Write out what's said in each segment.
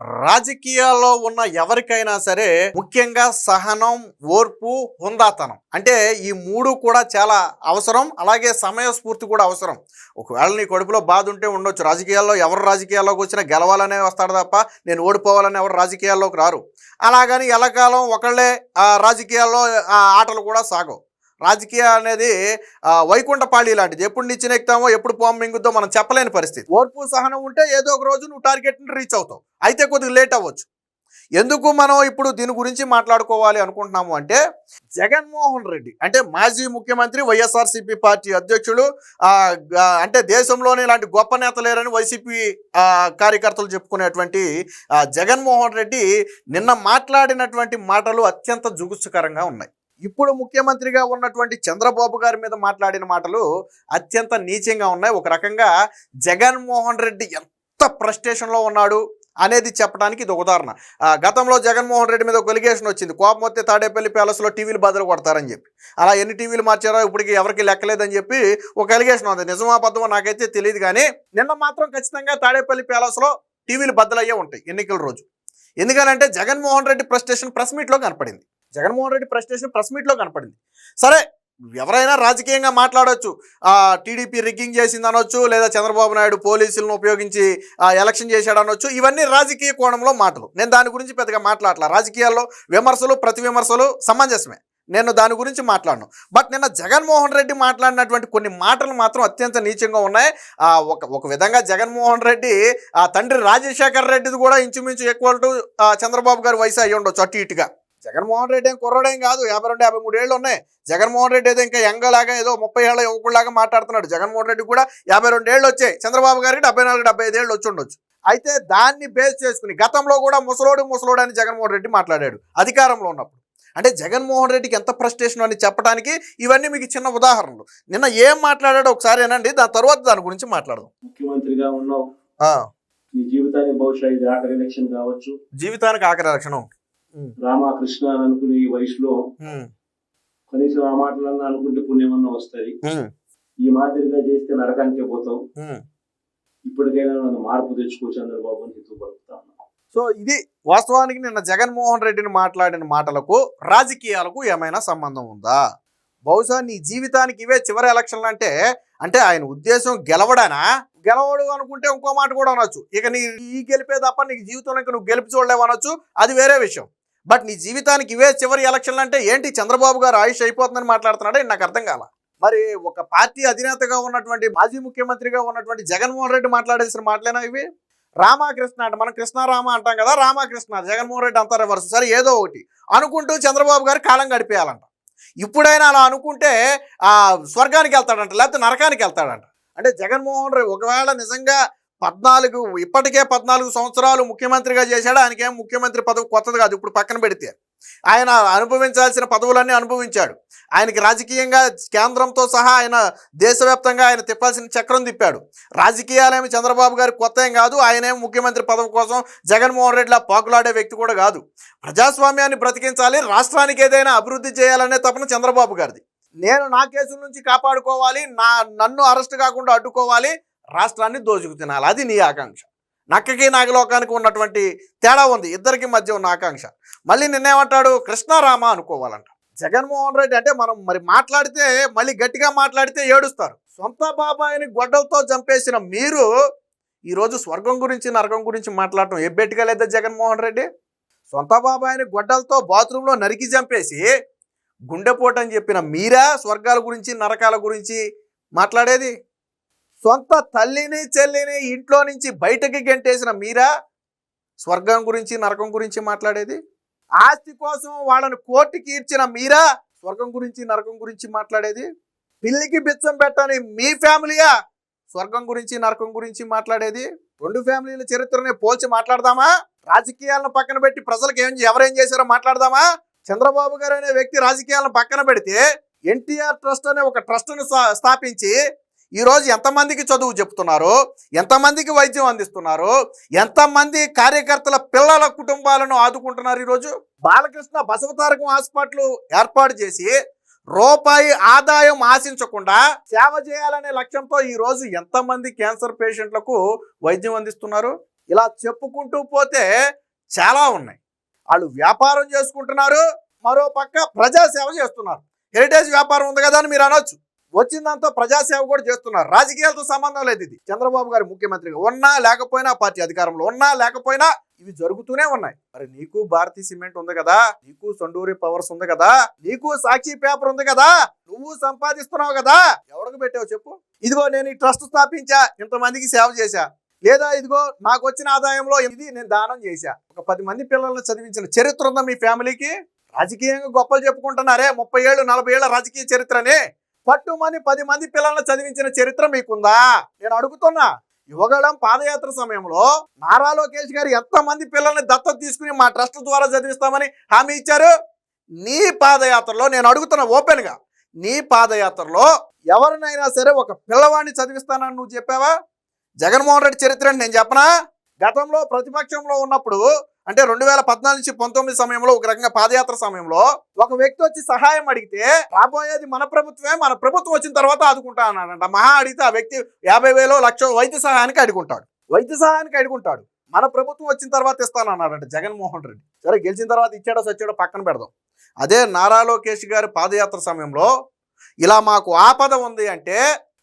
రాజకీయాల్లో ఉన్న ఎవరికైనా సరే ముఖ్యంగా సహనం ఓర్పు హుందాతనం. అంటే ఈ మూడు కూడా చాలా అవసరం అలాగే సమయస్ఫూర్తి కూడా అవసరం. ఒకవేళ నీ కడుపులో బాధ ఉంటే ఉండొచ్చు. రాజకీయాల్లో ఎవరు రాజకీయాల్లోకి వచ్చినా గెలవాలనే వస్తాడు తప్ప నేను ఓడిపోవాలని ఎవరు రాజకీయాల్లోకి రారు. అలాగని కాలం ఒకళ్ళే రాజకీయాల్లో ఆటలు కూడా సాగవు. రాజకీయ అనేది వైకుంఠపాళి లాంటిది. ఎప్పుడు నిచ్చిన ఎక్కుతామో ఎప్పుడు పోమ్ మింగుద్దో మనం చెప్పలేని పరిస్థితి. ఓర్పు సహనం ఉంటే ఏదో ఒక రోజు నువ్వు టార్గెట్ని రీచ్ అవుతావు. అయితే కొద్దిగా లేట్ అవ్వచ్చు. ఎందుకు మనం ఇప్పుడు దీని గురించి మాట్లాడుకోవాలి అనుకుంటున్నాము అంటే జగన్మోహన్ రెడ్డి అంటే మాజీ ముఖ్యమంత్రి వైఎస్ఆర్సీపీ పార్టీ అధ్యక్షుడు అంటే దేశంలోనే ఇలాంటి గొప్ప నేత లేరని వైసీపీ కార్యకర్తలు చెప్పుకునేటువంటి జగన్మోహన్ రెడ్డి నిన్న మాట్లాడినటువంటి మాటలు అత్యంత జుగుత్సుకరంగా ఉన్నాయి. ఇప్పుడు ముఖ్యమంత్రిగా ఉన్నటువంటి చంద్రబాబు గారి మీద మాట్లాడిన మాటలు అత్యంత నీచంగా ఉన్నాయి. ఒక రకంగా జగన్మోహన్ రెడ్డి ఎంత ఫ్రస్ట్రేషన్లో ఉన్నాడు అనేది చెప్పడానికి ఇది ఒక ఉదాహరణ. ఆ, గతంలో జగన్మోహన్ రెడ్డి మీద ఒక ఎలిగేషన్ వచ్చింది. కోపం వస్తే తాడేపల్లి ప్యాలెస్లో టీవీలు బదులు కొడతారని చెప్పి. అలా ఎన్ని టీవీలు మార్చారో ఇప్పటికి ఎవరికి లెక్కలేదని చెప్పి ఒక ఎలిగేషన్ ఉంది. నిజమాబద్ధమో నాకైతే తెలియదు కానీ నిన్న మాత్రం ఖచ్చితంగా తాడేపల్లి ప్యాలెస్లో టీవీలు బద్దలయ్యే ఉంటాయి ఎన్నికల రోజు. ఎందుకనంటే జగన్మోహన్ రెడ్డి ప్రెస్టేషన్ ప్రెస్ మీట్లో కనపడింది. జగన్మోహన్ రెడ్డి ప్రెస్టేషన్ ప్రెస్ మీట్లో కనపడింది. సరే ఎవరైనా రాజకీయంగా మాట్లాడవచ్చు టీడీపీ రిగ్గింగ్ చేసింది అనొచ్చు లేదా చంద్రబాబు నాయుడు పోలీసులను ఉపయోగించి ఎలక్షన్ చేశాడు అనొచ్చు ఇవన్నీ రాజకీయ కోణంలో మాటలు. నేను దాని గురించి పెద్దగా మాట్లాడలే. రాజకీయాల్లో విమర్శలు ప్రతి విమర్శలు సమంజసమే. నేను దాని గురించి మాట్లాడను. బట్ నిన్న జగన్మోహన్ రెడ్డి మాట్లాడినటువంటి కొన్ని మాటలు మాత్రం అత్యంత నీచంగా ఉన్నాయి. ఒక ఒక విధంగా జగన్మోహన్ రెడ్డి ఆ తండ్రి రాజశేఖర్ రెడ్డిది కూడా ఇంచుమించు ఈక్వల్ టు చంద్రబాబు గారి వయసు అయ్యి ఉండొచ్చు అటు ఇటుగా. జగన్మోహన్ రెడ్డి ఏం కుర్రాడేం కాదు. యాభై రెండు యాభై మూడు ఏళ్ళు ఉన్నాయి జగన్మోహన్ రెడ్డి ఏదో ఇంకా యంగలాగా ఏదో ముప్పై ఏళ్ళ యువకుడిలాగా మాట్లాడుతున్నాడు. జగన్మోహన్ రెడ్డి కూడా యాభై రెండు ఏళ్ళు వచ్చాయి. చంద్రబాబు గారికి డెబ్బై నాలుగు డెబ్బై ఐదు ఏళ్ళు వచ్చి ఉండొచ్చు. అయితే దాన్ని బేస్ చేసుకుని గతంలో కూడా ముసలోడు ముసలోడు అని జగన్మోహన్ రెడ్డి మాట్లాడాడు అధికారంలో ఉన్నప్పుడు. అంటే జగన్మోహన్ రెడ్డికి ఎంత ఫ్రస్ట్రేషన్ అని చెప్పడానికి ఇవన్నీ మీకు చిన్న ఉదాహరణలు. నిన్న ఏం మాట్లాడాడో ఒకసారి ఏనండి దాని తర్వాత దాని గురించి మాట్లాడదాం. ముఖ్యమంత్రిగా ఉన్నావు. నీ జీవితానికి బహుశా ఇది ఆఖరి ఎలక్షన్ కావచ్చు. జీవితానికి ఆఖరి రక్షణ రామకృష్ణ అని అనుకునే ఈ వయసులో కనీసం ఆ మాటలన్నా అనుకుంటే పుణ్యమన్నా వస్తుంది ఈ మాదిరిగా చేస్తే నరకానికే పోతావు. ఇప్పటికైనా నన్ను మార్పు తెచ్చుకో చంద్రబాబు అని ఉన్నా. సో ఇది వాస్తవానికి నిన్న జగన్మోహన్ రెడ్డిని మాట్లాడిన మాటలకు రాజకీయాలకు ఏమైనా సంబంధం ఉందా? బహుశా నీ జీవితానికి ఇవే చివరి ఎలక్షన్లు అంటే అంటే ఆయన ఉద్దేశం గెలవడానా? గెలవడు అనుకుంటే ఇంకో మాట కూడా అనొచ్చు. ఇక నీ ఈ గెలిపే తప్ప నీకు జీవితంలో ఇంకా నువ్వు గెలిపి చూడలేవు అనొచ్చు. అది వేరే విషయం. బట్ నీ జీవితానికి ఇవే చివరి ఎలక్షన్లు అంటే ఏంటి? చంద్రబాబు గారు ఆయుష్ అయిపోతుందని మాట్లాడుతున్నాడే? నాకు అర్థం కాల. మరి ఒక పార్టీ అధినేతగా ఉన్నటువంటి మాజీ ముఖ్యమంత్రిగా ఉన్నటువంటి జగన్మోహన్ రెడ్డి మాట్లాడేసిన మాటలేనా ఇవి? రామకృష్ణ అంటే మనం కృష్ణారామ అంటాం కదా రామకృష్ణ జగన్మోహన్ రెడ్డి అంతా రివర్స్ సరే ఏదో ఒకటి. అనుకుంటూ చంద్రబాబు గారు కాలం గడిపేయాలంట. ఇప్పుడైనా అలా అనుకుంటే ఆ స్వర్గానికి వెళ్తాడంట లేకపోతే నరకానికి వెళ్తాడంట. అంటే జగన్మోహన్ రెడ్డి ఒకవేళ నిజంగా పద్నాలుగు ఇప్పటికే పద్నాలుగు సంవత్సరాలు ముఖ్యమంత్రిగా చేశాడు. ఆయనకేం ముఖ్యమంత్రి పదవి కొత్తది కాదు. ఇప్పుడు పక్కన పెడితే ఆయన అనుభవించాల్సిన పదవులన్నీ అనుభవించాడు. ఆయనకి రాజకీయంగా కేంద్రంతో సహా ఆయన దేశవ్యాప్తంగా ఆయన తిప్పాల్సిన చక్రం తిప్పాడు. రాజకీయాలేమి చంద్రబాబు గారి కొత్త ఏం కాదు. ఆయనేమి ముఖ్యమంత్రి పదవి కోసం జగన్మోహన్ రెడ్డిలా పాకులాడే వ్యక్తి కూడా కాదు. ప్రజాస్వామ్యాన్ని బ్రతికించాలి. రాష్ట్రానికి ఏదైనా అభివృద్ధి చేయాలనే తపన చంద్రబాబు గారిది. నేను నా కేసుల నుంచి కాపాడుకోవాలి. నా నన్ను అరెస్ట్ కాకుండా అడ్డుకోవాలి. రాష్ట్రాన్ని దోచుకు తినాలి. అది నీ ఆకాంక్ష. నక్కకి నాగలోకానికి ఉన్నటువంటి తేడా ఉంది. ఇద్దరికి మధ్య ఉన్న ఆకాంక్ష. మళ్ళీ నిన్నేమంటాడు? కృష్ణారామ అనుకోవాలంట. జగన్మోహన్ రెడ్డి అంటే మనం మరి మాట్లాడితే మళ్ళీ గట్టిగా మాట్లాడితే ఏడుస్తారు. సొంత బాబాయిని గొడ్డలతో చంపేసిన మీరు ఈరోజు స్వర్గం గురించి నరకం గురించి మాట్లాడటం ఎబ్బెట్టుగా లేదా జగన్మోహన్ రెడ్డి? సొంత బాబాయిని గొడ్డలతో బాత్రూంలో నరికి చంపేసి గుండెపోటని చెప్పిన మీరా స్వర్గాల గురించి నరకాల గురించి మాట్లాడేది? సొంత తల్లిని చెల్లిని ఇంట్లో నుంచి బయటకి గెంటేసిన మీరా? స్వర్గం గురించి నరకం గురించి మాట్లాడేది? ఆస్తి కోసం వాళ్ళని కోర్టుకి ఈడ్చిన మీరా? స్వర్గం గురించి నరకం గురించి మాట్లాడేది? పిల్లికి బిచ్చం పెట్టని మీ ఫ్యామిలీయా? స్వర్గం గురించి నరకం గురించి మాట్లాడేది? రెండు ఫ్యామిలీల చరిత్రని పోల్చి మాట్లాడదామా? రాజకీయాలను పక్కన పెట్టి ప్రజలకు ఏం ఎవరేం చేశారో మాట్లాడదామా? చంద్రబాబు గారు అనే వ్యక్తి రాజకీయాలను పక్కన పెడితే ఎన్టీఆర్ ట్రస్ట్ అనే ఒక ట్రస్ట్ను స్థాపించి ఈరోజు ఎంతమందికి చదువు చెప్తున్నారు? ఎంతమందికి వైద్యం అందిస్తున్నారు? ఎంతమంది కార్యకర్తల పిల్లల కుటుంబాలను ఆదుకుంటున్నారు ఈరోజు బాలకృష్ణ బసవతారకం హాస్పిటల్ ఏర్పాటు చేసి రూపాయి ఆదాయం ఆశించకుండా సేవ చేయాలనే లక్ష్యంతో ఈరోజు ఎంతమంది క్యాన్సర్ పేషెంట్లకు వైద్యం అందిస్తున్నారు? ఇలా చెప్పుకుంటూ పోతే చాలా ఉన్నాయి. వాళ్ళు వ్యాపారం చేసుకుంటున్నారు మరో పక్క ప్రజాసేవ చేస్తున్నారు. హెరిటేజ్ వ్యాపారం ఉంది కదా అని మీరు అనొచ్చు. వచ్చిన దాంతో ప్రజాసేవ కూడా చేస్తున్నారు. రాజకీయాలతో సంబంధం లేదు ఇది. చంద్రబాబు గారు ముఖ్యమంత్రిగా ఉన్నా లేకపోయినా పార్టీ అధికారంలో ఉన్నా లేకపోయినా ఇవి జరుగుతూనే ఉన్నాయి. మరి నీకు భారతీ సిమెంట్ ఉంది కదా నీకు సొండూరి పవర్స్ ఉంది కదా నీకు సాక్షి పేపర్ ఉంది కదా నువ్వు సంపాదిస్తున్నావు కదా ఎవరికి పెట్టావు చెప్పు? ఇదిగో నేను ఈ ట్రస్ట్ స్థాపించా ఇంతమందికి సేవ చేశా. లేదా ఇదిగో నాకు వచ్చిన ఆదాయంలో ఇది నేను దానం చేశా. ఒక పది మంది పిల్లల్ని చదివించిన చరిత్ర ఉందా మీ ఫ్యామిలీకి. రాజకీయంగా గొప్పలు చెప్పుకుంటున్నారే ముప్పై ఏళ్ళు నలభై ఏళ్ళ రాజకీయ చరిత్రని. పట్టుమని పది మంది పిల్లల్ని చదివించిన చరిత్ర మీకుందా? నేను అడుగుతున్నా. యువగళం పాదయాత్ర సమయంలో నారా లోకేష్ గారు ఎంతమంది పిల్లల్ని దత్తత తీసుకుని మా ట్రస్ట్ ద్వారా చదివిస్తామని హామీ ఇచ్చారు? నీ పాదయాత్రలో నేను అడుగుతున్నా ఓపెన్గా. నీ పాదయాత్రలో ఎవరినైనా సరే ఒక పిల్లవాడిని చదివిస్తానని నువ్వు చెప్పావా? జగన్మోహన్ రెడ్డి చరిత్ర అని నేను చెప్పనా? గతంలో ప్రతిపక్షంలో ఉన్నప్పుడు అంటే రెండు వేల పద్నాలుగు నుంచి పంతొమ్మిది సమయంలో ఒక రకంగా పాదయాత్ర సమయంలో ఒక వ్యక్తి వచ్చి సహాయం అడిగితే రాబోయేది మన ప్రభుత్వమే మన ప్రభుత్వం వచ్చిన తర్వాత ఆదుకుంటా అన్నాడంట. మహా అడిగితే ఆ వ్యక్తి యాభై వేలు లక్ష వైద్య సహాయానికి అడుగుంటాడు. వైద్య సహాయానికి అడుగుంటాడు. మన ప్రభుత్వం వచ్చిన తర్వాత ఇస్తానన్నాడంట జగన్మోహన్ రెడ్డి. సరే గెలిచిన తర్వాత ఇచ్చాడో సచ్చాడో పక్కన పెడదాం. అదే నారా లోకేష్ గారి పాదయాత్ర సమయంలో ఇలా మాకు ఆపద ఉంది అంటే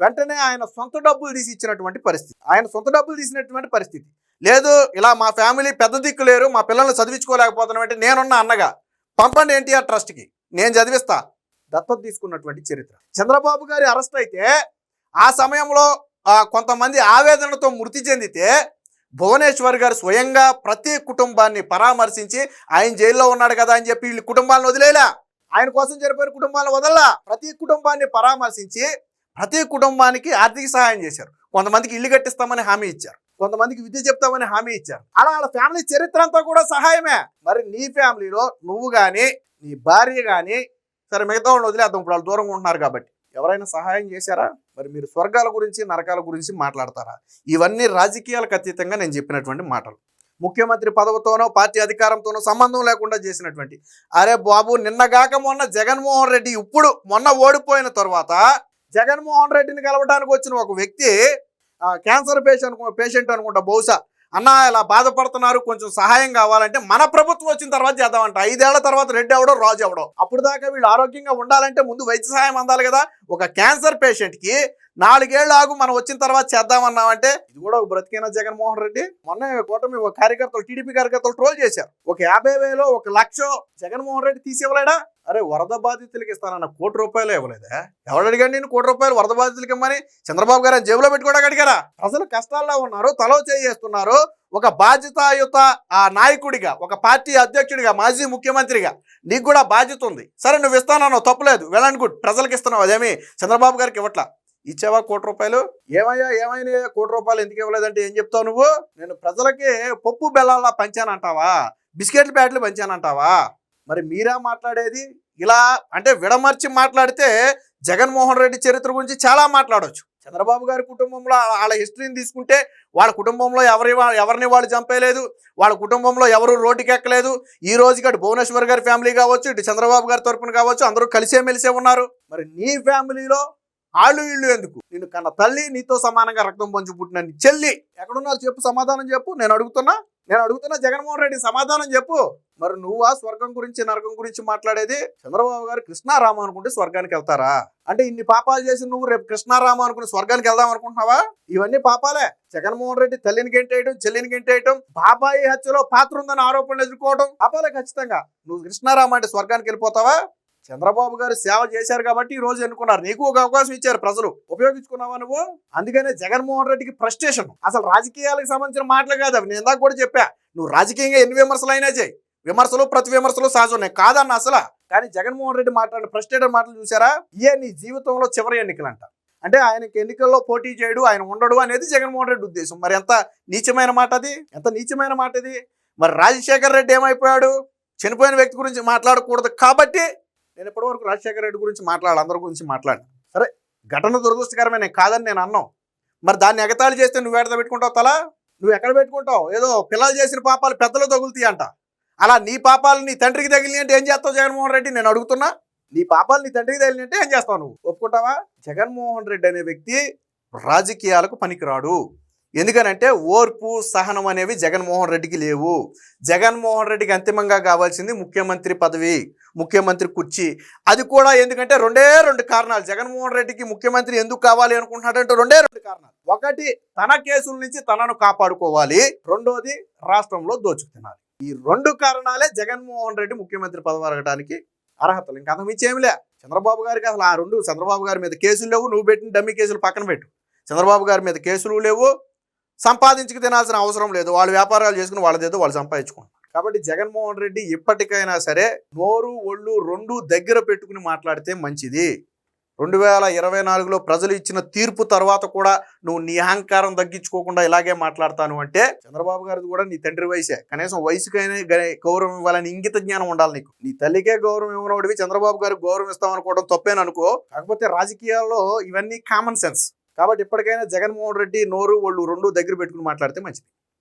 వెంటనే ఆయన సొంత డబ్బులు తీసి ఇచ్చినటువంటి పరిస్థితి. ఆయన సొంత డబ్బులు తీసినటువంటి పరిస్థితి. లేదు ఇలా మా ఫ్యామిలీ పెద్ద దిక్కు లేరు మా పిల్లల్ని చదివించుకోలేకపోతున్నాం అంటే నేనున్న అన్నగా. పంపండి ఎన్టీఆర్ ట్రస్ట్కి నేను చదివిస్తా. దత్తత తీసుకున్నటువంటి చరిత్ర. చంద్రబాబు గారి అరెస్ట్ అయితే ఆ సమయంలో కొంతమంది ఆవేదనతో మృతి చెందితే భువనేశ్వర్ గారు స్వయంగా ప్రతి కుటుంబాన్ని పరామర్శించి ఆయన జైల్లో ఉన్నాడు కదా అని చెప్పి వీళ్ళ కుటుంబాలను వదిలేలా. ఆయన కోసం చనిపోయిన కుటుంబాలను వదలలా. ప్రతి కుటుంబాన్ని పరామర్శించి ప్రతి కుటుంబానికి ఆర్థిక సహాయం చేశారు. కొంతమందికి ఇల్లు కట్టిస్తామని హామీ ఇచ్చారు. కొంతమందికి విద్య చెప్తామని హామీ ఇచ్చారు. అలా వాళ్ళ ఫ్యామిలీ చరిత్ర అంతా కూడా సహాయమే. మరి నీ ఫ్యామిలీలో నువ్వు కానీ నీ భార్య కానీ సరే మిగతా వాళ్ళు వదిలేద్దాం ఇప్పుడు వాళ్ళు దూరంగా ఉంటున్నారు కాబట్టి. ఎవరైనా సహాయం చేశారా? మరి మీరు స్వర్గాల గురించి నరకాల గురించి మాట్లాడతారా? ఇవన్నీ రాజకీయాలకు అతీతంగా నేను చెప్పినటువంటి మాటలు. ముఖ్యమంత్రి పదవితోనో పార్టీ అధికారంతోనో సంబంధం లేకుండా చేసినటువంటి అరే బాబు నిన్నగాక మొన్న జగన్మోహన్ రెడ్డి ఇప్పుడు మొన్న ఓడిపోయిన తర్వాత జగన్మోహన్ రెడ్డిని కలవడానికి వచ్చిన ఒక వ్యక్తి క్యాన్సర్ పేషెంట్ పేషెంట్ అనుకుంటా బహుశా. అన్న ఇలా బాధపడుతున్నారు కొంచెం సహాయం కావాలంటే మన ప్రభుత్వం వచ్చిన తర్వాత చేద్దామంట. ఐదేళ్ళ తర్వాత రెడ్డి అవడం రాజు అవడం అప్పుడు దాకా వీళ్ళు ఆరోగ్యంగా ఉండాలంటే ముందు వైద్య సహాయం అందాలి కదా. ఒక క్యాన్సర్ పేషెంట్కి నాలుగేళ్ళు ఆగు మనం వచ్చిన తర్వాత చేద్దామన్నామంటే ఇది కూడా ఒక బ్రతికైన జగన్మోహన్ రెడ్డి. మొన్న కూటమి ఒక కార్యకర్తలు టీడీపీ కార్యకర్తలు ట్రోల్ చేశారు. ఒక యాభై వేలు ఒక లక్ష జగన్మోహన్ రెడ్డి తీసి ఇవ్వలేడా అరే వరద బాధితులకి ఇస్తానన్న కోటి రూపాయలు ఇవ్వలేదా? ఎవరు అడిగాడు నేను కోటి రూపాయలు వరద బాధితులకి ఇమ్మని? చంద్రబాబు గారు జేబులో పెట్టుకోవడానికి అడిగారా? ప్రజలు కష్టాల్లో ఉన్నారు తలో చేస్తున్నారు ఒక బాధ్యతాయుత ఆ నాయకుడిగా ఒక పార్టీ అధ్యక్షుడిగా మాజీ ముఖ్యమంత్రిగా నీకు కూడా బాధ్యత ఉంది. సరే నువ్వు ఇస్తానన్నావు తప్పులేదు. Well and good. ప్రజలకు ఇస్తున్నావు అదేమి? చంద్రబాబు గారికి ఇవ్వట్లా? ఇచ్చావా కోటి రూపాయలు? ఏమయ్యా ఏమైనా కోటి రూపాయలు ఎందుకు ఇవ్వలేదంటే ఏం చెప్తావు నువ్వు? నేను ప్రజలకి పప్పు బెల్లాలా పంచానంటావా? బిస్కెట్లు బ్యాట్లు పంచానంటావా? మరి మీరా మాట్లాడేది? ఇలా అంటే విడమర్చి మాట్లాడితే జగన్మోహన్ రెడ్డి చరిత్ర గురించి చాలా మాట్లాడవచ్చు చంద్రబాబు గారి కుటుంబంలో వాళ్ళ హిస్టరీని తీసుకుంటే వాళ్ళ కుటుంబంలో ఎవరి ఎవరిని వాళ్ళు చంపేయలేదు వాళ్ళ కుటుంబంలో ఎవరు రోడ్డుకి ఎక్కలేదు ఈ రోజు అటు భువనేశ్వర్ గారి ఫ్యామిలీ కావచ్చు ఇటు చంద్రబాబు గారి తరపున కావచ్చు అందరూ కలిసే మెలిసే ఉన్నారు. మరి నీ ఫ్యామిలీలో ఆళ్ళు ఇళ్ళు ఎందుకు? నేను కన్న తల్లి నీతో సమానంగా రక్తం పంచి పుట్టిన నీ చెల్లి. ఎక్కడున్నారు చెప్పు సమాధానం చెప్పు. నేను అడుగుతున్నా నేను అడుగుతున్నా జగన్మోహన్ రెడ్డి సమాధానం చెప్పు. మరి నువ్వా స్వర్గం గురించి నరకం గురించి మాట్లాడేది? చంద్రబాబు గారు కృష్ణారామ అనుకుంటే స్వర్గానికి వెళ్తారా? అంటే ఇన్ని పాపాలు చేసి నువ్వు రేపు కృష్ణారామ అనుకుని స్వర్గానికి వెళ్దాం అనుకుంటున్నావా? ఇవన్నీ పాపాలే. జగన్మోహన్ రెడ్డి తల్లిని గెంటేయడం చెల్లిని గెంటేయటం బాబాయి హత్యలో పాత్ర ఉందని ఆరోపణలు ఎదుర్కోవడం పాపాలే ఖచ్చితంగా. నువ్వు కృష్ణారామ అంటే స్వర్గానికి వెళ్ళిపోతావా? చంద్రబాబు గారు సేవ చేశారు కాబట్టి ఈ రోజు ఎన్నుకున్నారు. నీకు ఒక అవకాశం ఇచ్చారు ప్రజలు. ఉపయోగించుకున్నావా నువ్వు? అందుకనే జగన్మోహన్ రెడ్డికి ఫ్రస్ట్రేషన్ అసలు రాజకీయాలకు సంబంధించిన మాటలు కాదు అవి. నేను ఇందాక కూడా చెప్పా. నువ్వు రాజకీయంగా ఎన్ని విమర్శలు అయినా చేయి. విమర్శలు ప్రతి విమర్శలు సహజం. ఉన్నాయి కాదన్న అసలు. కానీ జగన్మోహన్ రెడ్డి మాట్లాడిన ఫ్రస్ట్రేటర్ మాటలు చూసారా ఇయే నీ జీవితంలో చివరి ఎన్నికలంట. అంటే ఆయనకి ఎన్నికల్లో పోటీ చేయడు ఆయన ఉండడు అనేది జగన్మోహన్ రెడ్డి ఉద్దేశం. మరి ఎంత నీచమైన మాట అది? ఎంత నీచమైన మాట ఇది? మరి రాజశేఖర్ రెడ్డి ఏమైపోయాడు? చనిపోయిన వ్యక్తి గురించి మాట్లాడకూడదు కాబట్టి నేను ఇప్పటివరకు రాజశేఖర రెడ్డి గురించి మాట్లాడాలి అందరి గురించి మాట్లాడు సరే ఘటన దురదృష్టకరమైన కాదని నేను అన్నాం మరి దాన్ని ఎగతాళి చేస్తే నువ్వు ఎడత పెట్టుకుంటావు తలా? నువ్వు ఎక్కడ పెట్టుకుంటావు? ఏదో పిల్లలు చేసిన పాపాలు పెద్దలు తగులుతాయి అంట. అలా నీ పాపాలు నీ తండ్రికి తగిలి అంటే ఏం చేస్తావు జగన్మోహన్ రెడ్డి? నేను అడుగుతున్నా. నీ పాపాలు నీ తండ్రికి తగిలి అంటే ఏం చేస్తావు నువ్వు? ఒప్పుకుంటావా? జగన్మోహన్ రెడ్డి అనే వ్యక్తి రాజకీయాలకు పనికిరాడు. ఎందుకనంటే ఓర్పు సహనం అనేవి జగన్మోహన్ రెడ్డికి లేవు. జగన్మోహన్ రెడ్డికి అంతిమంగా కావాల్సింది ముఖ్యమంత్రి పదవి ముఖ్యమంత్రి కుర్చీ. అది కూడా ఎందుకంటే రెండే రెండు కారణాలు. జగన్మోహన్ రెడ్డికి ముఖ్యమంత్రి ఎందుకు కావాలి అనుకుంటున్నాడంటే రెండే రెండు కారణాలు. ఒకటి తన కేసుల నుంచి తనను కాపాడుకోవాలి. రెండోది రాష్ట్రంలో దోచుకుతున్నారు ఈ రెండు కారణాలే జగన్మోహన్ రెడ్డి ముఖ్యమంత్రి పదవి అడగడానికి అర్హతలు. ఇంకా అంతమించేమిలే చంద్రబాబు గారికి అసలు ఆ రెండు చంద్రబాబు గారి మీద కేసులు లేవు. నువ్వు పెట్టిన డమ్మి కేసులు పక్కన పెట్టు. చంద్రబాబు గారి మీద కేసులు లేవు. సంపాదించుకు తినాల్సిన అవసరం లేదు. వాళ్ళు వ్యాపారాలు చేసుకుని వాళ్ళదేదో వాళ్ళు సంపాదించుకుంటారు కాబట్టి జగన్మోహన్ రెడ్డి ఇప్పటికైనా సరే నోరు ఒళ్ళు రెండు దగ్గర పెట్టుకుని మాట్లాడితే మంచిది. రెండు వేల ఇరవై నాలుగులో ప్రజలు ఇచ్చిన తీర్పు తర్వాత కూడా నువ్వు నీ అహంకారం తగ్గించుకోకుండా ఇలాగే మాట్లాడతాను అంటే చంద్రబాబు గారిది కూడా నీ తండ్రి వయసే. కనీసం వయసుకైనా గౌరవం ఇవ్వాలని ఇంగిత జ్ఞానం ఉండాలి నీకు. నీ తల్లికే గౌరవం ఇవ్వనోడివి చంద్రబాబు గారికి గౌరవం ఇస్తామనుకోవడం తప్పేననుకో. కాకపోతే రాజకీయాల్లో ఇవన్నీ కామన్ సెన్స్ కాబట్టి ఇప్పటికైనా జగన్మోహన్ రెడ్డి నోరు ఒళ్ళు రెండు దగ్గర పెట్టుకుని మాట్లాడితే మంచిది.